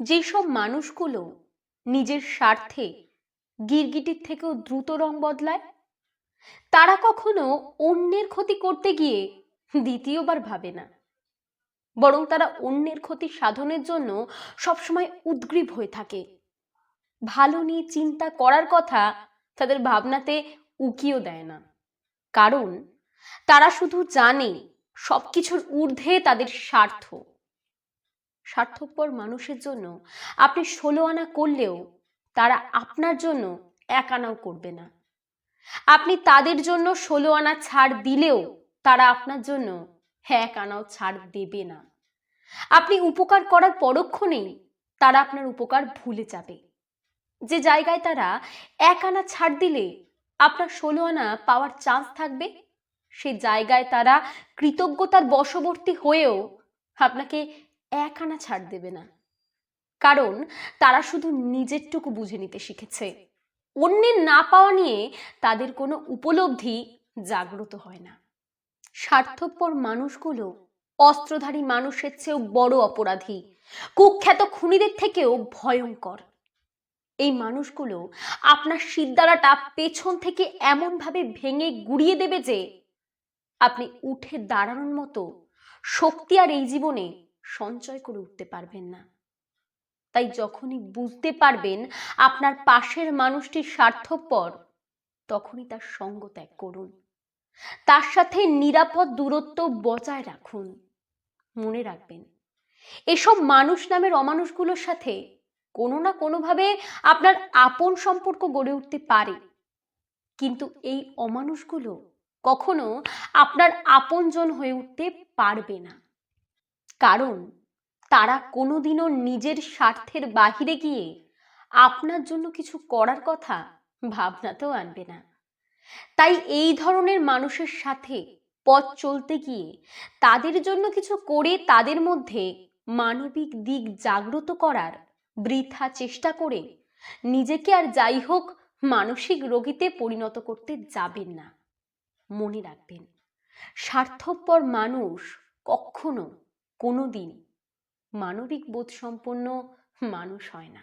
যেসব মানুষগুলো নিজের স্বার্থে গিরগিটির থেকেও দ্রুত রং বদলায়, তারা কখনো অন্যের ক্ষতি করতে গিয়ে দ্বিতীয়বার ভাবে না। বরং তারা অন্যের ক্ষতি সাধনের জন্য সবসময় উদ্গ্রীব হয়ে থাকে। ভালো নিয়ে চিন্তা করার কথা তাদের ভাবনাতে উকিও দেয় না। কারণ তারা শুধু জানে সবকিছুর ঊর্ধ্বে তাদের স্বার্থ। স্বার্থপর মানুষের জন্য আপনি ষোলো আনা করলেও তারা আপনার জন্য এক আনাও করবে না। আপনি তাদের জন্য ষোলো আনা ছাড় দিলেও তারা আপনার জন্য এক আনাও ছাড় দেবে না। আপনি উপকার করার পরক্ষণেই তারা আপনার উপকার ভুলে যাবে। যে জায়গায় তারা এক আনা ছাড় দিলে আপনার ষোলো আনা পাওয়ার চান্স থাকবে সে জায়গায় তারা কৃতজ্ঞতার বশবর্তী হয়েও আপনাকে এক আনা ছাড় দেবে না। কারণ তারা শুধু নিজেরটুকু বুঝে নিতে শিখেছে। অন্যের না পাওয়া নিয়ে তাদের কোনো উপলব্ধি জাগ্রত হয় না। স্বার্থপর মানুষগুলো অস্ত্রধারী মানুষের চেয়েও বড় অপরাধী। কুখ্যাত খুনিদের থেকেও ভয়ঙ্কর। এই মানুষগুলো আপনার সিদ্ধারাটা পেছন থেকে এমনভাবে ভেঙে গুড়িয়ে দেবে যে, আপনি উঠে দাঁড়ানোর মতো শক্তি আর এই জীবনে সঞ্চয় করে উঠতে পারবেন না। তাই যখনই বুঝতে পারবেন আপনার পাশের মানুষটি স্বার্থপর, তখনই তার সঙ্গ ত্যাগ করুন। তার সাথে নিরাপদ দূরত্ব বজায় রাখুন। মনে রাখবেন, এসব মানুষ নামের অমানুষগুলোর সাথে কোনো না কোনোভাবে আপনার আপন সম্পর্ক গড়ে উঠতে পারে। কিন্তু এই অমানুষগুলো কখনো আপনার আপনজন হয়ে উঠতে পারবে না। কারণ, তারা কোনোদিনও নিজের স্বার্থের বাহিরে গিয়ে আপনার জন্য কিছু করার কথা ভাবনাতেও আনবে না। তাই এই ধরনের মানুষের সাথে পথ চলতে গিয়ে তাদের জন্য কিছু করে তাদের মধ্যে মানবিক দিক জাগ্রত করার বৃথা চেষ্টা করে নিজেকে আর যাই হোক মানসিক রোগীতে পরিণত করতে যাবেন না। মনে রাখবেন, স্বার্থপর মানুষ কখনো কোনোদিন মানবিক বোধ সম্পন্ন মানুষ হয় না।